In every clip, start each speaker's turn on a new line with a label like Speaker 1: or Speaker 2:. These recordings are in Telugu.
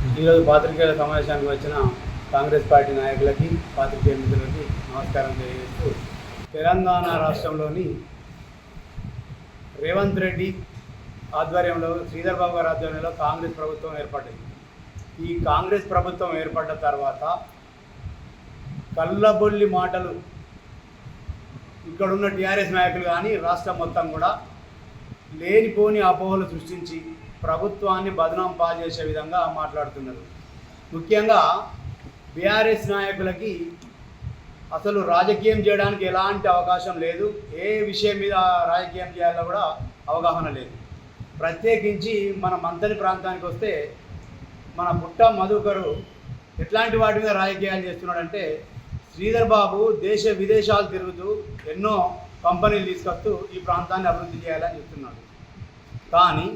Speaker 1: ఈరోజు పాత్రికేయుల సమావేశానికి వచ్చిన కాంగ్రెస్ పార్టీ నాయకులకి పాత్రికేయ మిత్రులకి నమస్కారం తెలియజేస్తూ తెలంగాణ రాష్ట్రంలోని రేవంత్ రెడ్డి ఆధ్వర్యంలో శ్రీధర్ బాబు గారి ఆధ్వర్యంలో కాంగ్రెస్ ప్రభుత్వం ఏర్పడింది. ఈ కాంగ్రెస్ ప్రభుత్వం ఏర్పడ్డ తర్వాత కళ్ళబొల్లి మాటలు ఇక్కడున్న టీఆర్ఎస్ నాయకులు కానీ రాష్ట్రం మొత్తం కూడా లేనిపోని అపోహలు సృష్టించి ప్రభుత్వాన్ని బదనాం పాల్చేసే విధంగా మాట్లాడుతున్నారు. ముఖ్యంగా బీఆర్ఎస్ నాయకులకి అసలు రాజకీయం చేయడానికి ఎలాంటి అవకాశం లేదు. ఏ విషయం మీద రాజకీయం చేయాలో కూడా అవగాహన లేదు. ప్రత్యేకించి మన మంతని ప్రాంతానికి వస్తే మన పుట్ట మధుకరు ఎట్లాంటి వాటి మీద రాజకీయాలు చేస్తున్నాడంటే శ్రీధర్ బాబు దేశ విదేశాలు తిరుగుతూ ఎన్నో కంపెనీలు తీసుకొస్తూ ఈ ప్రాంతాన్ని అభివృద్ధి చేయాలని చెప్తున్నాడు. కానీ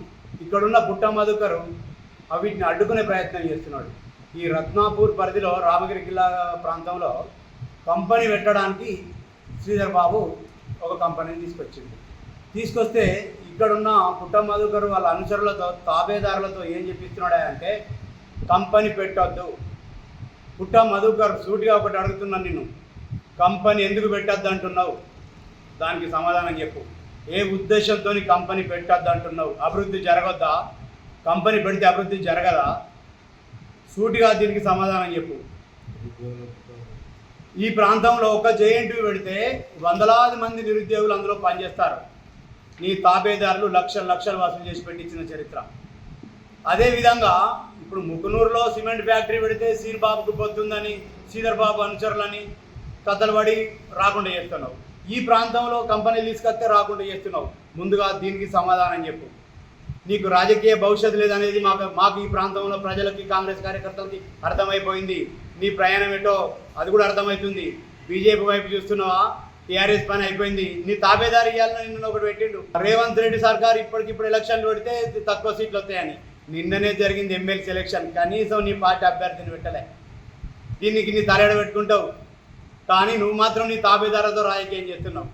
Speaker 1: ఇక్కడున్న పుట్ట మధుకరు వీటిని అడ్డుకునే ప్రయత్నం చేస్తున్నాడు. ఈ రత్నాపూర్ పరిధిలో రామగిరి జిల్లా ప్రాంతంలో కంపెనీ పెట్టడానికి శ్రీధర్ బాబు ఒక కంపెనీని తీసుకొచ్చింది తీసుకొస్తే ఇక్కడున్న పుట్ట మధుకరు వాళ్ళ అనుచరులతో తాబేదారులతో ఏం చెప్పిస్తున్నాడా అంటే కంపెనీ పెట్టొద్దు. పుట్ట మధుకర్ సూటిగా ఒకటి అడుగుతున్నాను నిన్ను. కంపెనీ ఎందుకు పెట్టద్దు అంటున్నావు దానికి సమాధానం చెప్పు. ఏ ఉద్దేశంతో కంపెనీ పెట్టద్దు అంటున్నావు? అభివృద్ధి జరగద్దా? కంపెనీ పెడితే అభివృద్ధి జరగదా? సూటిగా దీనికి సమాధానం చెప్పు. ఈ ప్రాంతంలో ఒక జేఎన్టీ పెడితే వందలాది మంది నిరుద్యోగులు అందులో పనిచేస్తారు. నీ తాబేదారులు లక్షల లక్షలు వసూలు చేసి పెట్టించిన చరిత్ర. అదేవిధంగా ఇప్పుడు ముకునూరులో సిమెంట్ ఫ్యాక్టరీ పెడితే సీర్ బాబుకు పొద్దుందని శ్రీధర్ బాబు అనుచరులని కథలు పడి రాకుండా చేస్తున్నావు. ఈ ప్రాంతంలో కంపెనీలు తీసుకొస్తే రాకుండా చేస్తున్నావు. ముందుగా దీనికి సమాధానం చెప్పు. నీకు రాజకీయ భవిష్యత్తు లేదనేది మాకు మాకు ఈ ప్రాంతంలో ప్రజలకి కాంగ్రెస్ కార్యకర్తలకి అర్థమైపోయింది. నీ ప్రయాణం ఏంటో అది కూడా అర్థమవుతుంది. బీజేపీ వైపు చూస్తున్నావా? టీఆర్ఎస్ పని అయిపోయింది. నీ తాబేదారి ఇవ్వాలని నిన్న ఒకటి పెట్టిండు. రేవంత్ రెడ్డి సర్కార్ ఇప్పటికిప్పుడు ఎలక్షన్లు పెడితే తక్కువ సీట్లు వస్తాయని. నిన్ననే జరిగింది ఎమ్మెల్సీ ఎలక్షన్. కనీసం నీ పార్టీ అభ్యర్థిని పెట్టలే. దీనికి నీ తలెడ పెట్టుకుంటావు. కానీ నువ్వు మాత్రం నీ తాబేదారులతో రాజకీయం చేస్తున్నావు.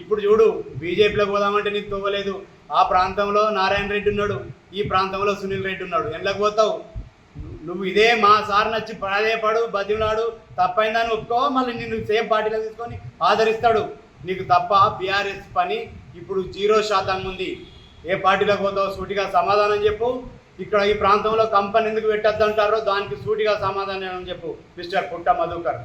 Speaker 1: ఇప్పుడు చూడు బీజేపీలోకి పోదామంటే నీకు తవ్వలేదు ఆ ప్రాంతంలో నారాయణ రెడ్డి ఉన్నాడు ఈ ప్రాంతంలో సునీల్ రెడ్డి ఉన్నాడు. ఎండ్లకు పోతావు? నువ్వు ఇదే మా సార్ నచ్చి ప్రాధేయపడు బతిమలాడు తప్పైందని ఒప్పుకో మళ్ళీ నిన్ను సేమ్ పార్టీలో తీసుకొని ఆదరిస్తాడు. నీకు తప్ప బీఆర్ఎస్ పని ఇప్పుడు జీరో శాతం ఉంది. ఏ పార్టీలోకి పోతావు సూటిగా సమాధానం చెప్పు. ఇక్కడ ఈ ప్రాంతంలో కంపెనీ ఎందుకు పెట్టద్దంటారో దానికి సూటిగా సమాధానం చెప్పు మిస్టర్ పుట్ట మధుకర్.